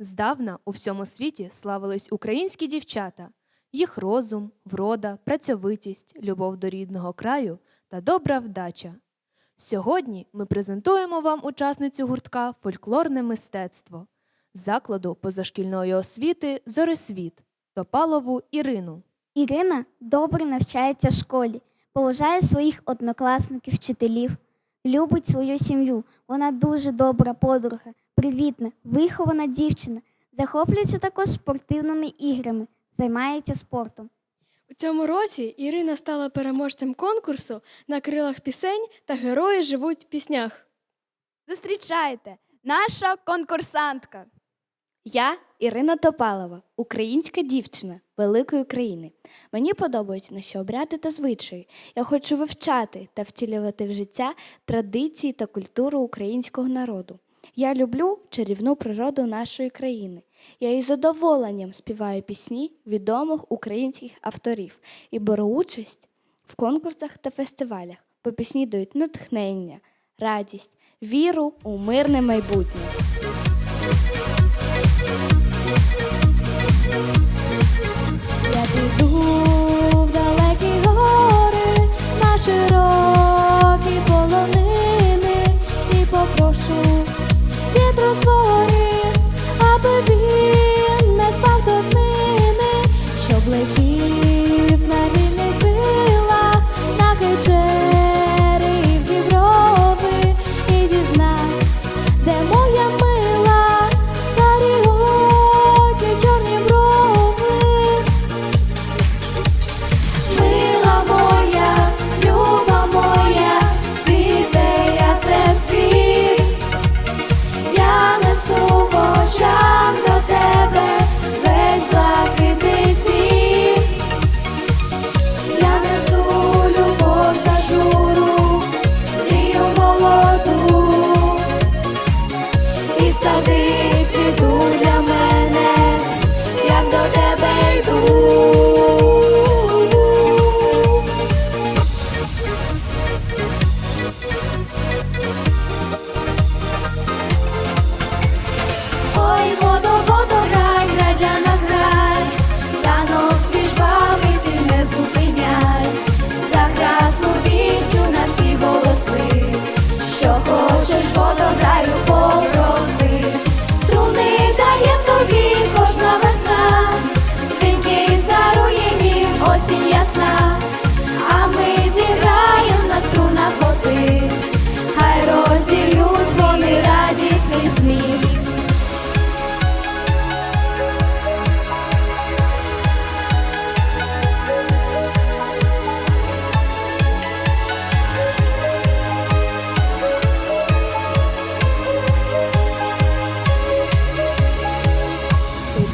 Здавна у всьому світі славились українські дівчата, їх розум, врода, працьовитість, любов до рідного краю та добра вдача. Сьогодні ми презентуємо вам учасницю гуртка Фольклорне мистецтво закладу позашкільної освіти Зорисвіт Топалову Ірину. Ірина добре навчається в школі, поважає своїх однокласників, вчителів, любить свою сім'ю. Вона дуже добра подруга, привітна, вихована дівчина, захоплюється також спортивними іграми, займається спортом. У цьому році Ірина стала переможцем конкурсу на крилах пісень та герої живуть в піснях. Зустрічайте, наша конкурсантка. Я Ірина Топалова, українська дівчина великої країни. Мені подобаються наші обряди та звичаї. Я хочу вивчати та втілювати в життя традиції та культуру українського народу. Я люблю чарівну природу нашої країни. Я із задоволенням співаю пісні відомих українських авторів і беру участь в конкурсах та фестивалях, бо пісні дають натхнення, радість, віру у мирне майбутнє. Сади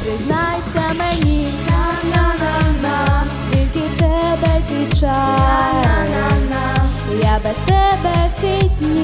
признайся мені, на-на-на-на, тільки в тебе ті на, я без тебе всі дні,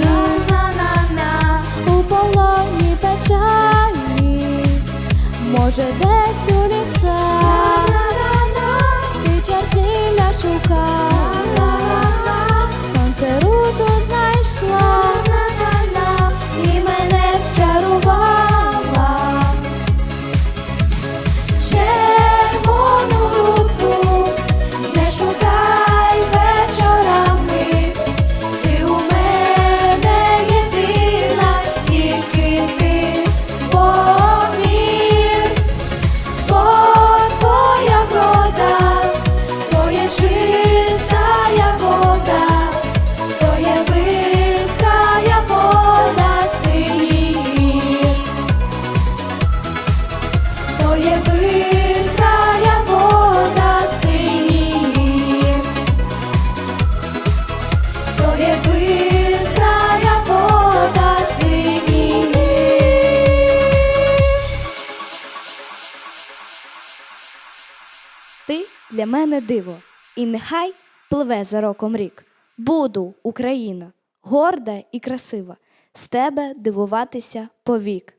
для мене диво, і нехай пливе за роком рік. Буду, Україна, горда і красива, з тебе дивуватися повік.